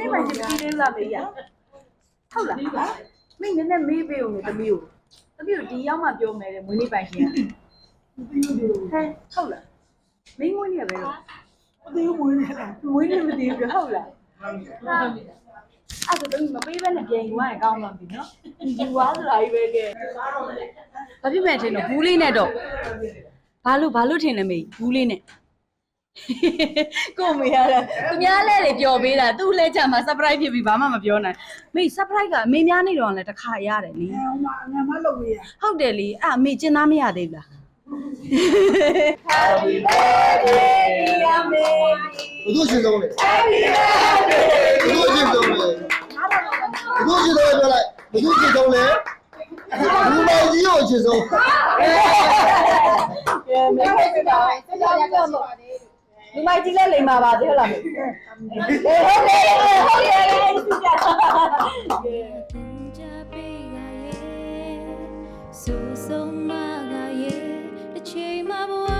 နေ့မှရှိပြီးသေးလားမေးရဟုတ်လားမင်းနည်းနည်းမေးပေးဦးလေသမီးကိုသမီးကိုဒီရောက်မှပြောမယ်တဲ့မွေးနေ့ပိုင်ရှင်ကဟဲဟုတ်လားမင်းမွေးနေ့ပဲတော့မသိဘူးမွေးနေတာမွေးနေ့မသိဘူးဟုတ်လားဟာအဲ့ဒါသမီးမပေးဘဲနဲ့ပြန်ယူရရင်ကောင်းမှာပြီနော်ယူသွားဆိုတာကြီးပဲကဲဘာဖြစ်မဲ့ထင်တော့ဘူးလေးနဲ့တော့ဘာလို့ဘာလို့ထင်လဲမေးဘူးလေးနဲ့ ကိုမေရတာသူများလဲတွေပျော်ပေးတာသူ့လဲကြမှာ surprise ဖြစ်ပြီးဘာမှမပြောနိုင်မေ surprise ကအမေများနေတော့လည်းတစ်ခါရတယ်လीအဲဟိုမှာငါမလုပ်ရဟုတ်တယ်လीအဲ့အမေကျင်သားမရသေးဘူးလား Happy birthday အမေဘုသူရှင်ဆုံးလေဘုသူရှင်ဆုံးလေဘုသူရှင်ဆုံးပြောလိုက်ဘုသူရှင်ဆုံးလေဘူမေကြီးကိုရှင်ဆုံးကဲမေကပြောတာဆက်ကြောင်းပြော လို့လူမိုက်ကြီးလဲလိမ်ပါပါသေးဟုတ်လားမေဟုတ်တယ်ဟုတ်တယ်ဟုတ်တယ်သူကြတာကြပေးကရဲ့စူဆုံးမကရဲ့တစ်ချိန်မှဘဝ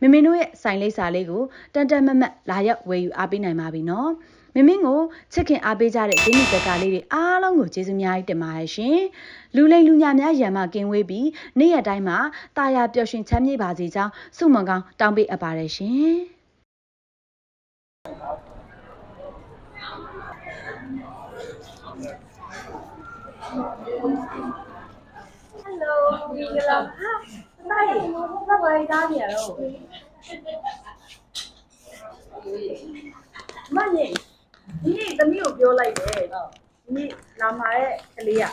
မမင်းတို့ရဲ့ site လိပ်စာလေးကိုတန်တန်မတ်မတ်လာရောက်ဝယ်ယူအားပေးနိုင်ပါပြီနော်မမင်းကိုချစ်ခင်အားပေးကြတဲ့ဂျင်းနီတက်ကလေးတွေအားလုံးကိုကျေးဇူးများကြီးတင်ပါတယ်ရှင်လူလိမ်လူညာများရံမကင်းဝေးပြီးနေ့ရက်တိုင်းမှာတာယာပျော်ရွှင်ချမ်းမြေ့ပါစေကြောင်းဆုမွန်ကောင်းတောင်းပေးအပ်ပါတယ်ရှင်ဟယ်လိုဒီကလာဟာနိုင်ဘာဘာသား နေရတော့မနေဒီနေ့သမီးကိုပြောလိုက်တယ်ဒီနေ့လာမှာတဲ့ကလေးက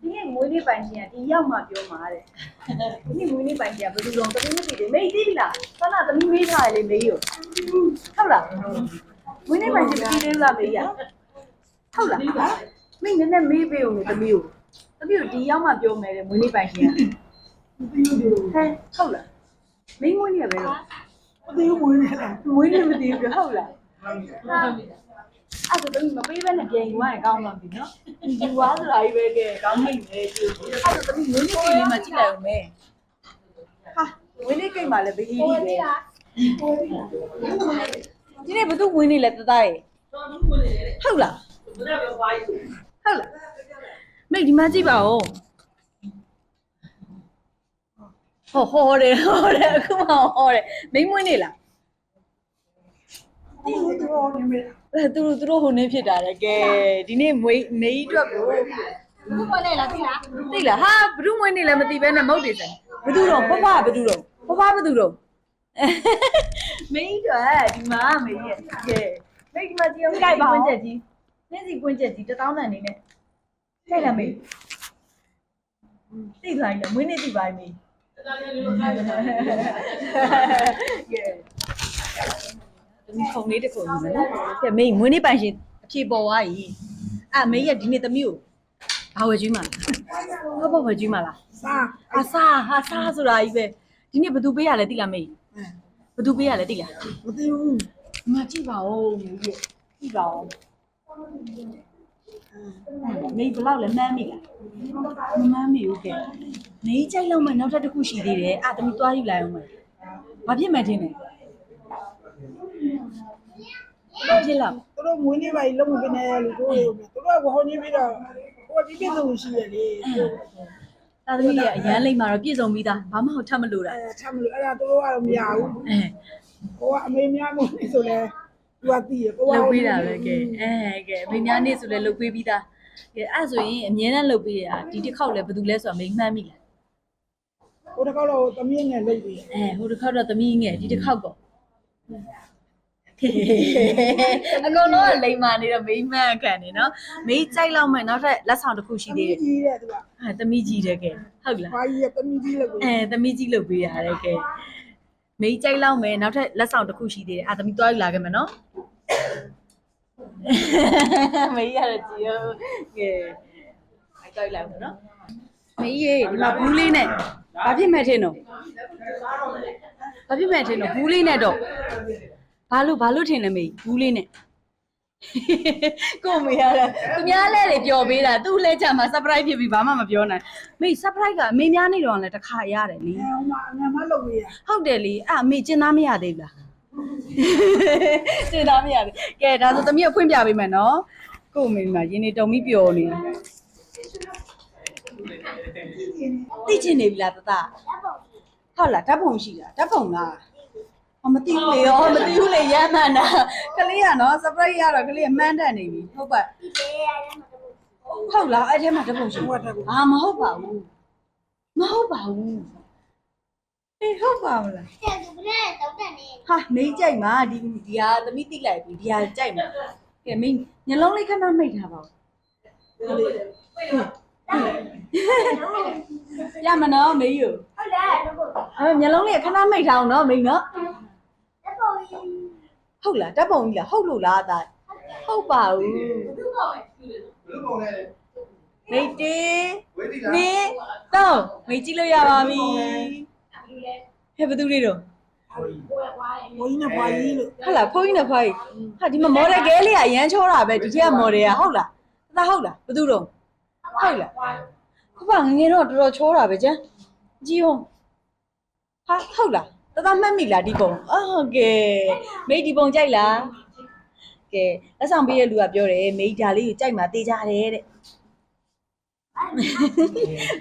ဒီနေ့မွေးနေ့ပိုင်ရှင်ကဒီရောက်မှပြောမှာတဲ့ဒီနေ့မွေးနေ့ပိုင်ရှင်ကဘယ်လိုလုပ်သမီးမသိတယ်မေးသိပြီလားသနာသမီးမေးထားတယ်လေမေးရောဟုတ်လားမွေးနေ့ပိုင်ရှင်ပြီးသေးလားမေးရဟုတ်လားမင်းနည်းနည်းမေးပေးဦးလေသမီးကိုသမီးကိုဒီရောက်မှပြောမယ်တဲ့မွေးနေ့ပိုင်ရှင်ကမ သိဘူးဒီဟဲဟုတ်လားမင်းမွေးနေပဲတော့မသိဘူးမွေးနေတာမွေးနေမသိဘူးဟုတ်လားဟာအဲ့ဒါသမီးမပေးဘဲနဲ့ပြန်ယူရရင်ကောင်းမှာပြီနော်ယူသွားဆိုတာကြီးပဲကဲကောင်းမိမယ်သူအဲ့ဒါသမီးမွေးနေကိန်းလေးမှကြည့်လိုက်အောင်မယ်ဟာမွေးနေကိန်းမှလည်းဘီကြီးကြီးပဲဒီနေ့ဘသူဝင်နေလဲတသားရဲ့ဟုတ်လားဟုတ်လားမိဒီမှာကြည့်ပါဦး ဟောဟောတယ်ဟောတယ်အခုမှဟောတယ်မိမွေးနေလားသူတို့နေမေးသူတို့သူတို့ဟိုနေဖြစ်တာလေကဲဒီနေ့မွေးမေးအတွက်ကိုဘူးမနေလားသိလားသိလားဟာဘ누구မွေးနေလဲမသိပဲနဲ့မဟုတ်တယ်ဆန်ဘသူတော့ဖဖဘသူတော့ဖဖဘသူတော့မေးအတွက်ဒီမှာမေးရဲ့ကဲမေးဒီမှာဒီအောင်ကြိုက်ပါဦးကွင်းချက်ကြီးနေ့စီကွင်းချက်ကြီးတပေါင်းတန်နေနဲ့ကြိုက်လားမေးသိသွားပြီမွေးနေ့သိပါပြီမေး သမီးခုံလေးတစ်ခုယူမယ်နော်ကဲမေးမွေးနေ့ပိုင်ရှင်အဖြေပေါ်သွားပြီအဲ့မေးရဒီနေ့သမီးကိုဘာဝယ်ကျွေးမှာလဲဟုတ်ပါဝယ်ကျွေးမှာလားစားဟာစာဟာစာဆိုတာကြီးပဲဒီနေ့ဘယ်သူပေးရလဲသိလားမေးဘယ်သူပေးရလဲသိလားမသိဘူးဒီမှာကြည့်ပါဦးမေးရကြည့်ပါဦး မေးဘယ်လောက်လဲမှန်းမိလားမမှန်းမိဘူးကဲမေးကြိုက်လောက်မှနောက်ထပ်တစ်ခုရှိသေးတယ်အာသမီးသွားယူလိုက်အောင်မယ်ဘာဖြစ်မှန်းထင်လဲဘာဖြစ်လောက်သူတို့မွေးနေ့ပါလုံးမပြနေလို့တို့ရုံနဲ့သူတို့ကဟိုညင်းပြီးတော့ဟိုပြည့်ပြည့်စုံရှိရလေသာသမီရဲ့အရန်လိမ့်မှာတော့ပြည့်စုံပြီးသားဘာမှထပ်မလို့တာအဲချမ်းလို့အဲ့ဒါသူတို့ကတော့မရဘူးအဲဟိုကအမေများမို့ဆိုလဲ သူကသိရကိုကလုတ်ပေးတာပဲကဲအဲကဲအမေများနေ့ဆိုလဲလုတ်ပေးပြီးသားကဲအဲ့ဆိုရင်အမြဲတမ်းလုတ်ပေးရတာဒီတစ်ခေါက်လဲဘယ်သူလဲဆိုတာမိမှန်းမိလားဟိုတကောက်တော့သမီးငယ်လုပ်ပြီးအဲဟိုတစ်ခေါက်တော့သမီးငယ်ဒီတစ်ခေါက်ပေါ့အကုန်လုံးကလိမ္မာနေတော့မိမှန်းခံနေနော်မိကြိုက်လောက်မဲ့နောက်ထပ်လက်ဆောင်တစ်ခုရှိသမီးသေးတယ်ကြီးတဲ့သူကအဲသမီးကြီးတယ်ကဲဟုတ်လားဘာကြီးရဲ့သမီးကြီးလုပ်ပြီးအဲသမီးကြီးလုတ်ပေးရတယ်ကဲမိကြိုက်လောက်မယ်နောက်ထပ်လက်ဆောင်တစ်ခုရှိသေးတယ်အာသမီးသွားယူလာခဲ့မယ်နော် မေးရတယ်ကြည်ရောကဲအဲ့တော့လိုက်မယ်နော်မေးရေဒီမှာဘူးလေးနဲ့ဘာဖြစ်မဲ့ထင်တော့ဘာဖြစ်မဲ့ထင်တော့ဘူးလေးနဲ့တော့ဘာလို့ဘာလို့ထင်လဲမေးဘူးလေးနဲ့ကိုမေးရတယ်သူများလဲတွေပျော်ပေးတာသူ့လဲကြမှာ surprise ဖြစ်ပြီးဘာမှမပြောနိုင်မေး surprise ကအမေများနေတော့လည်းတစ်ခါရတယ်လीအဲဟိုမှာငါမလုပ်ပြီးရဟုတ်တယ်လीအဲ့အမေကျင်းသားမရသေးဘူးလား ကျင်းသားမရသေးကဲဒါဆိုသမီးကိုဖွင့်ပြပေးမယ်နော်ကို့အမေမှာရင်းနေတုံပြီးပျော်နေတာသိချင်နေပြီလားတတဟုတ်လားဓာတ်ပုံရှိတာဓာတ်ပုံလားအမသိဘူးလေရောမသိဘူးလေရမ်းမှန်တာကလေးကနော် surprise ရတော့ကလေးကမှန်းတတ်နေပြီဟုတ်ပါဟုတ်လားအဲ့ထဲမှာဓာတ်ပုံရှိဟိုကတက်ကိုအာမဟုတ်ပါဘူးမဟုတ်ပါဘူး အေးဟုတ်ပါမလားဟာမင်းကြိုက်မှာဒီဒီဟာသမီးတိလိုက်ပြီဒီဟာကြိုက်မှာကဲမင်းညလုံးလေးခဏမိတ်ထားပါဦးရမနော်မေးယူဟုတ်လားအဲ့ညလုံးလေးခဏမိတ်ထားအောင်နော်မိတ်နော်ဟုတ်လားဓာတ်ပုံကြီးလားဟုတ်လို့လားအသားဟုတ်ပါဘူးဘယ်လိုပုံလဲမိတ်တေဝေးတိလားမင်းတော့မိတ်ကြည့်လို့ရပါပြီ ဟဲ့ဘယ်သူတွေတော့ဘိုးကြီးနဲ့ဘွားကြီးလို့ဟုတ်လားဖုန်းကြီးနဲ့ဖွားကြီးဟာဒီမှာမော်ဒယ်ကဲလေးကအရန်ချောတာပဲဒီထက်ကမော်ဒယ်ကဟုတ်လားသာဟုတ်လားဘယ်သူတော့ဟုတ်လားခပါငငယ်တော့တော်တော်ချောတာပဲကျန်ကြည့်အောင်ဟာဟုတ်လားတသားမှတ်မိလားဒီပုံအော်ဟုတ်ကဲမိတ်ဒီပုံကြိုက်လားကဲလက်ဆောင်ပေးတဲ့လူကပြောတယ်မိတ်ဒါလေးကိုကြိုက်မှာတေးကြတယ်တဲ့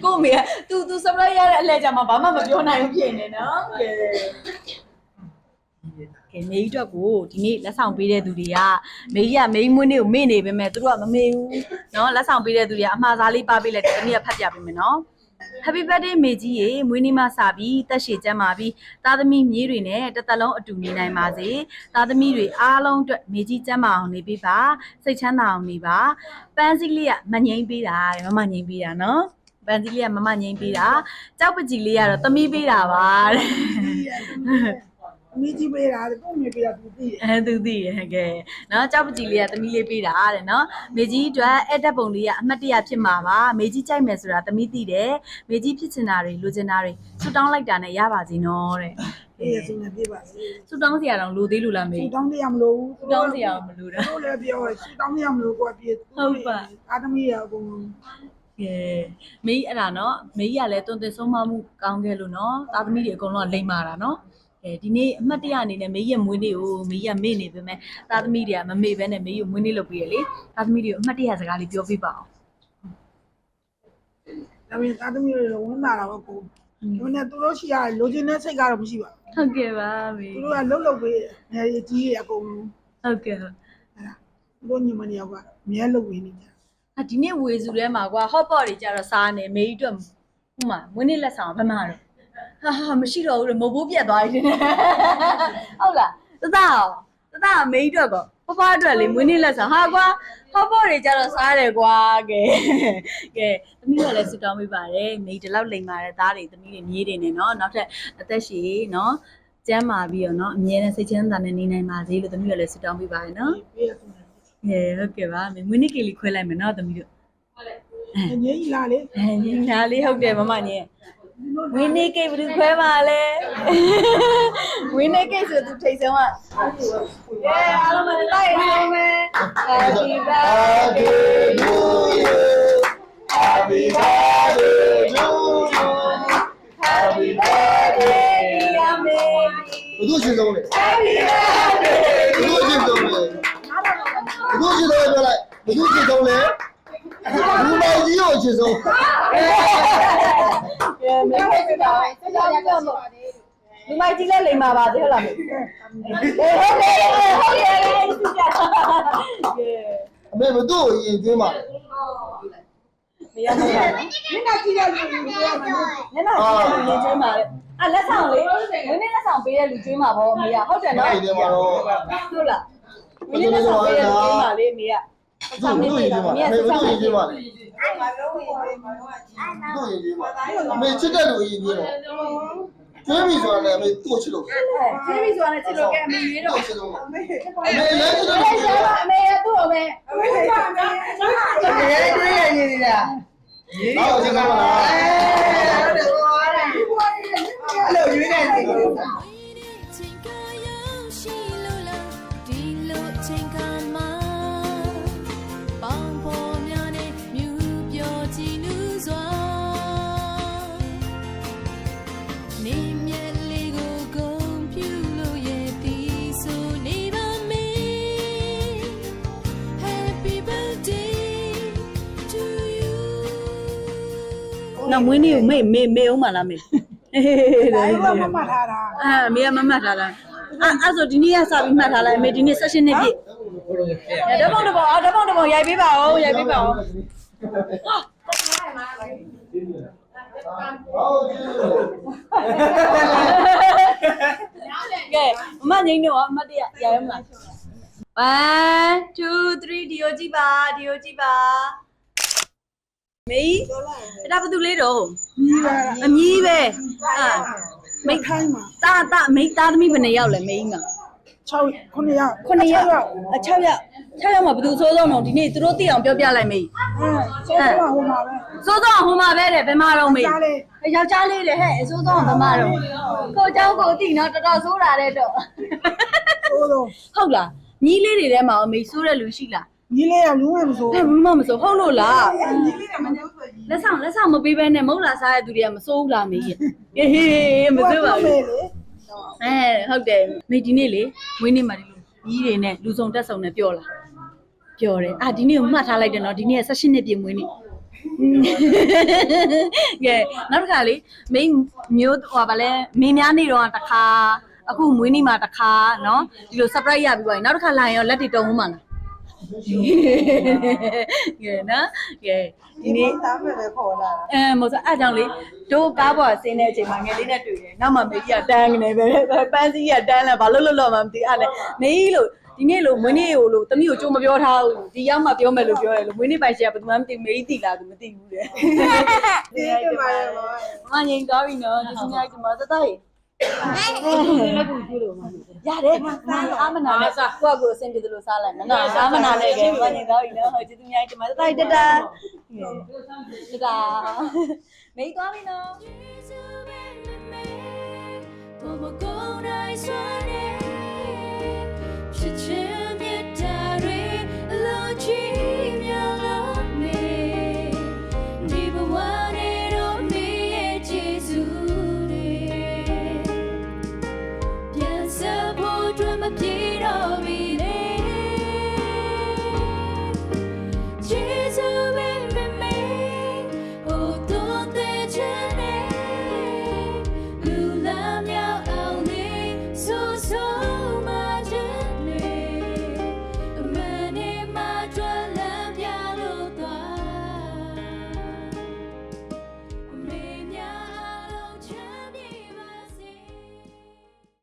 ကို့အမေက तू तू surprise ရတဲ့အလှည့်ကြမှာဘာမှမပြောနိုင်ဘူးဖြစ်နေနော်ကဲကဲမေကြီးအတွက်ကိုဒီနေ့လက်ဆောင်ပေးတဲ့သူတွေကမေကြီးကမေကြီးမွေးနေ့ကိုမေ့နေပေမဲ့သူတို့ကမမေ့ဘူးเนาะလက်ဆောင်ပေးတဲ့သူတွေကအမှားစားလေးပါပေးလိုက်တယ်ဒီနေ့ကဖတ်ပြပေးမယ်နော် Happy birthday မေကြီးရေမွေးနေ့မှစပြီးတက်ရှည်ကျမ်းပါပြီးသားသမီးမြေးတွေနဲ့တစ်သက်လုံးအတူနေနိုင်ပါစေသားသမီးတွေအားလုံးအတွက်မေကြီးကျမ်းပါအောင်နေပေးပါစိတ်ချမ်းသာအောင်နေပါပန်းစည်းလေးကမငိမ့်ပေးတာတဲ့မမငိမ့်ပေးတာနော်ပန်းစည်းလေးကမမငိမ့်ပေးတာကြောက်ပကြီးလေးကတော့သမီးပေးတာပါတဲ့ အမေကြီးပေးတာကို့မေပေးတာသူသိတယ်အဲသူသိရဟဲ့ကဲနော်ကြောက်ပကြီးလေးကသမီးလေးပေးတာတဲ့နော်မေကြီးအတွက်အဲ့တက်ပုံလေးကအမှတ်တရဖြစ်မှာပါမေကြီးကြိုက်မယ်ဆိုတာသမီးသိတယ်မေကြီးဖြစ်ချင်တာတွေလိုချင်တာတွေဆွတောင်းလိုက်တာနဲ့ရပါစီနော်တဲ့အေးဆိုနေပြပါစေဆွတောင်းစရာတောင်လိုသေးလို့လားမေဆူတောင်းတရားမလို့ဘူးဆွတောင်းစရာမလိုတာတို့လည်းပြောဆူတောင်းတရားမလို့ကိုကပြေဟုတ်ပါအာသမီးရအကုန်ကဲမေကြီးအဲ့ဒါနော်မေကြီးကလည်းတွန်တင်ဆုံးမမှုကောင်းခဲ့လို့နော်သာသမီးတွေအကုန်လုံးကလိမ့်မာတာနော် ကဲဒီနေ့အမှတ်တရအနေနဲ့မေကြီးရဲ့မွေးနေ့ကိုမေကြီးကမေ့နေပေမဲ့သားသမီးတွေကမမေ့ဘဲနဲ့မေကြီးကိုမွေးနေ့လုပ်ပေးရလေသားသမီးတွေကိုအမှတ်တရစကားလေးပြောပြပါအောင်ဒါပေမဲ့အာသမီးတွေဝင်လာတာပေါ့ကိုဒီနေ့သူတို့ရှိရလိုချင်တဲ့စိတ်ကတော့မရှိပါဟုတ်ကဲ့ပါမေဘူးသူတို့ကလှုပ်လှုပ်ပေးငယ်ကြီးတွေအကုန်လုံးဟုတ်ကဲ့ဟုတ်အဲ့ဒါသူတို့ညီမတွေကအမြဲလှုပ်ပေးနေကြအဒီနေ့ဝေစုထဲမှာကွာ hot pot တွေကြတော့စားနေမေကြီးအတွက်ဟိုမှာမွေးနေ့လက်ဆောင်ဘယ်မှာတော့ ဟာဟာမရှိတော့ဘူးလေမဘိုးပြက်သွားပြီတဲ့ဟုတ်လားတသားတသားမိန်းအတွက်ပေါ့ပပအတွက်လေမွေးနေ့လက်ဆောင်ဟာကွာဟောပေါ်တွေကြတော့စားတယ်ကွာကဲကဲသမီးတို့လည်းဆူတောင်းမိပါတယ်မိဒီလောက်လိမ်ပါတယ်သားတွေသမီးတွေမြေးတွေနဲ့နော်နောက်ထပ်အသက်ရှည်နော်ကျမ်းမာပြီးတော့နော်အမြဲတမ်းစိတ်ချမ်းသာနဲ့နေနိုင်ပါစေလို့သမီးတို့လည်းဆူတောင်းမိပါတယ်နော်ဟဲ့ဟုတ်ကဲ့ပါမွေးနေ့ကလေးခွဲလိုက်မယ်နော်သမီးတို့ဟုတ်တယ်အငြိမ်းလာလေအငြိမ်းလာလေဟုတ်တယ်မမညင် ဝင်းနေကိတ်ဘယ်သူခွဲပါလဲဝင်းနေကိတ်ဆိုသူထိတ်ဆုံးอ่ะเย้အားလုံးမတိုက်ရအောင်မယ် Happy birthday to you Happy birthday to you Happy birthday ရမေ ဘယ်သူရှင်ဆုံးလဲ Happy birthday ဘယ်သူရှင်ဆုံးလဲဘယ်သူရှင်ဆုံးလဲပြောလိုက်ဘယ်သူရှင်ဆုံးလဲ လူမောင်ကြီးကိုအချစ်ဆုံးမေမေကတောင်းဆက်ရောက်ရတော့မဟုတ်ဘူးလူမိုက်ကြီးလည်းလိမ်ပါပါသေးလားမေဟုတ်တယ်ဟုတ်တယ်အမေမသူ့ကိုရင်သွင်းပါမရဘူးမျက်နှာကြည့်ရလို့မျက်နှာကြည့်ရလို့ရင်ကျွေးပါလေအလက်ဆောင်လေနင်းနေလက်ဆောင်ပေးတဲ့လူကျွေးမှာပေါ့မေရဟုတ်တယ်နော်ဟုတ်တယ်ပါတော့ဟုတ်လားနင်းနေလက်ဆောင်ပေးတဲ့လူကျွေးမှာလေမေရ သူ့ဘသူ့ယဉ်ကျွေးမှာအမေဘသူ့ယဉ်ကျွေးမှာလဲသူ့ယဉ်ကျွေးမှာအမေချစ်တဲ့လူယဉ်ကျွေးတော့ကျွေးပြီဆိုတာလည်းအမေသူ့ချစ်လို့ကျေးပြီဆိုတာနဲ့ချစ်လို့ကဲအမေရွေးတော့ချစ်လို့အမေလည်းချစ်လို့အဲ့ဒါအမေရသူ့အမေရဲတွေးရနေနေတာတော့ချစ်ကောင်းလားအဲ့လိုရွေးနေတယ်ကိုချိန်ကရောက်ရှိလို့လားဒီလိုချိန်ကမှပေါ နော်မွေးနေ့ကိုမေ့မေ့မေ့အောင်မလားမေ့ဒါကမမှတ်ထားတာအာအမေကမမှတ်ထားလားအဲ့အဲ့ဆိုဒီနေ့ကစပြီးမှတ်ထားလိုက်အမေဒီနေ့ session နဲ့ပြည့်တပုံတပုံအော်တပုံတပုံရိုက်ပေးပါဦးရိုက်ပေးပါဦးဟုတ်ကဲ့ကဲမမငိမ့်တော့အမတ်တရရရမလား1 2 3ဒီယိုကြည့်ပါဒီယိုကြည့်ပါ မေးအဲ့ဒါဘာတူလေးတော့ ကြီးပါလား အမီးပဲအာမိ ခိုင်းမှာ တာတာမိသားသမီးဘယ်နှယောက်လဲမေးမှာ 6 9ရောက် 9ယောက်အ6ယောက်6ယောက်မှာဘယ်သူစိုးဆုံးတော့ဒီနေ့သူတို့သိအောင်ပြောပြလိုက်မေး အဲဆောတော့ဟိုမှာပဲ စိုးဆုံးဟိုမှာပဲတဲ့ဘယ်မှာတော့မေး ကြားလေ ယောက်ျားလေးတဲ့ဟဲ့စိုးဆုံးဘယ်မှာတော့ကိုเจ้าကိုသိနော်တော်တော်စိုးတာတဲ့တော့ ဆိုတော့ ဟုတ်လားညီးလေးတွေထဲမှာအမေစိုးတဲ့လူရှိလား ကြီးလေးကလုံးဝမဆိုဟဲ့ဘူးမမစိုးဟုတ်လို့လားလက်ဆောင်လက်ဆောင်မပေးဘဲနဲ့မဟုတ်လားစားရတဲ့သူတွေကမစိုးဘူးလားမေးရဲ့ဟေးဟေးမစိုးပါဘူးလေအဲဟုတ်တယ်မေဒီနေ့လေဝင်းနေမှာဒီလိုကြီးတွေနဲ့လူစုံတက်စုံနဲ့ပြောလာပြောတယ်အာဒီနေ့ကိုမှတ်ထားလိုက်တယ်နော်ဒီနေ့က16နှစ်ပြည့်မွေးနေ့ကဲနောက်တစ်ခါလေမင်းမျိုးဟိုဗာလဲမင်းများနေတော့တစ်ခါအခုမွေးနေ့မှာတစ်ခါနော်ဒီလို surprise ရပြီးသွားရင်နောက်တစ်ခါလာရင်ရောလက်တွေတုံးဦးမှာလား ကဲနော်ကဲဒီနေ့သားပဲခေါ်လာအဲမဟုတ်ဆိုအဲ့ကြောင့်လေတို့ကားပေါ်ဆင်းတဲ့အချိန်မှာငယ်လေးနဲ့တွေ့တယ်နောက်မှမေကြီးကတန်းနေပဲပန်းစည်းကတန်းလာဘာလို့လို့လို့မှမသိအဲ့လေမေကြီးလို့ဒီနေ့လို့မွေးနေ့ကိုလို့တမီးကိုကြိုးမပြောထားဘူးဒီရောက်မှပြောမယ်လို့ပြောရလို့မွေးနေ့ပိုင်ရှင်ကဘယ်သူမှမသိမေကြီးတီလာသူမသိဘူးတဲ့ဒီကမှာရောမငိန်သွားပြီနော်ဒီစနေကမှသတည်း ရတယ်မအားမနာနဲ့ကိုယ့်ကိုအဆင်ပြေသလိုစားလိုက်မနာအားမနာနဲ့ကဲဘာနေတော့ you know ကျေးဇူးများတင်ပါတယ်တတာတတာမိတ်သွားပြီနော် Como con eyes one day,